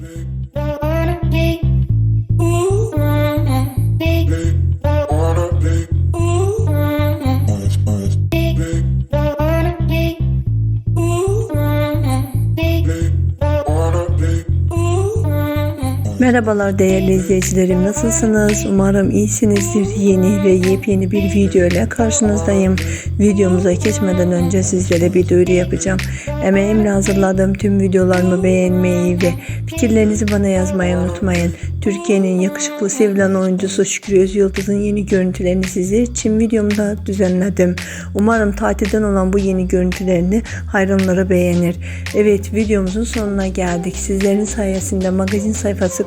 baby. Merhabalar değerli izleyicilerim nasılsınız? Umarım iyisinizdir. Yeni ve yepyeni bir video ile karşınızdayım. Videomuza geçmeden önce sizlere bir duyuru yapacağım. Emeğimle hazırladığım tüm videolarımı beğenmeyi ve fikirlerinizi bana yazmayı unutmayın. Türkiye'nin yakışıklı sevilen oyuncusu Şükrü Özyıldız'ın yeni görüntülerini sizler için videomda düzenledim. Umarım tatilden olan bu yeni görüntülerini hayranları beğenir. Evet videomuzun sonuna geldik. Sizlerin sayesinde magazin sayfası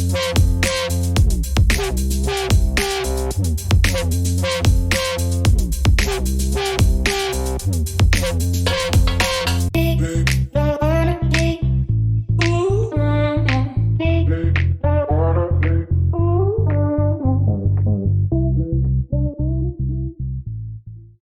Thank you.